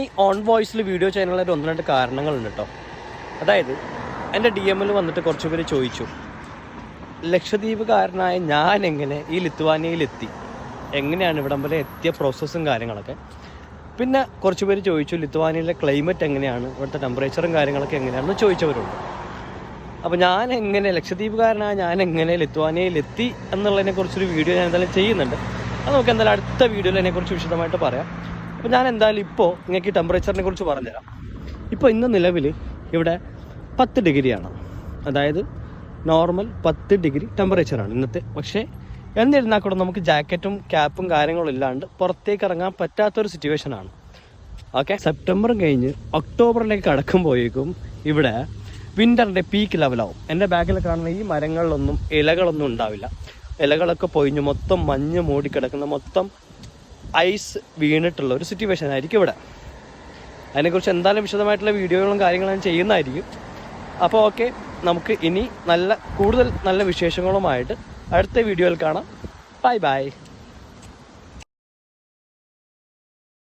ഈ on വോയിസിൽ video ചെയ്യാനുള്ള ഒന്ന് രണ്ട് കാരണങ്ങളുണ്ട് കേട്ടോ അതായത് എന്റെ ഡി എമ്മിൽ വന്നിട്ട് കുറച്ച് പേര് ചോദിച്ചു. ലക്ഷദ്വീപുകാരനായ ഞാൻ എങ്ങനെ ഈ ലിത്വാനിയയിലെത്തി? എങ്ങനെയാണ് ഇവിടം വരെ എത്തിയ പ്രോസസ്സും കാര്യങ്ങളൊക്കെ? പിന്നെ കുറച്ച് പേര് ചോദിച്ചു ലിത്വാനിയയിലെ ക്ലൈമറ്റ് എങ്ങനെയാണ്? ഇവിടുത്തെ ടെമ്പറേച്ചറും കാര്യങ്ങളൊക്കെ എങ്ങനെയാണെന്ന് ചോദിച്ചവരുണ്ട്. അപ്പോൾ ഞാൻ എങ്ങനെ ലക്ഷദ്വീപുകാരനായ ഞാൻ എങ്ങനെ ലിത്വാനിയയിലെത്തി എന്നുള്ളതിനെ കുറിച്ചൊരു വീഡിയോ ഞാൻ എന്തായാലും ചെയ്യുന്നുണ്ട്. അത് നമുക്ക് എന്തായാലും അടുത്ത വീഡിയോയിൽ അതിനെക്കുറിച്ച് വിശദമായിട്ട് പറയാം. അപ്പോൾ ഞാൻ എന്തായാലും ഇപ്പോൾ നിങ്ങൾക്ക് ഈ ടെമ്പറേച്ചറിനെ കുറിച്ച് പറഞ്ഞുതരാം. ഇപ്പോൾ ഇന്ന് നിലവിൽ ഇവിടെ പത്ത് ഡിഗ്രിയാണ് അതായത് നോർമൽ പത്ത് ഡിഗ്രി ടെമ്പറേച്ചറാണ് ഇന്നത്തെ. പക്ഷേ എന്നിരുന്നാൽ കൂടെ നമുക്ക് ജാക്കറ്റും ക്യാപ്പും കാര്യങ്ങളും ഇല്ലാണ്ട് പുറത്തേക്ക് ഇറങ്ങാൻ പറ്റാത്തൊരു സിറ്റുവേഷനാണ് ഓക്കെ സെപ്റ്റംബറും കഴിഞ്ഞ് ഒക്ടോബറിലേക്ക് കടക്കുമ്പോഴേക്കും ഇവിടെ വിന്ററിന്റെ പീക്ക് ലെവലാവും എന്റെ ബാക്കിൽ കാണുന്ന ഈ മരങ്ങളിലൊന്നും ഇലകളൊന്നും ഉണ്ടാവില്ല. ഇലകളൊക്കെ പൊയിഞ്ഞ് മൊത്തം മഞ്ഞ് മൂടിക്കിടക്കുന്ന മൊത്തം ഐസ് വീണിട്ടുള്ള ഒരു സിറ്റുവേഷൻ ആയിരിക്കും ഇവിടെ. അതിനെക്കുറിച്ച് എന്തായാലും വിശദമായിട്ടുള്ള വീഡിയോകളും കാര്യങ്ങളും ചെയ്യുന്നതായിരിക്കും. അപ്പോൾ ഓക്കെ നമുക്ക് ഇനി നല്ല കൂടുതൽ നല്ല വിശേഷങ്ങളുമായിട്ട് അടുത്ത വീഡിയോയിൽ കാണാം. Bye bye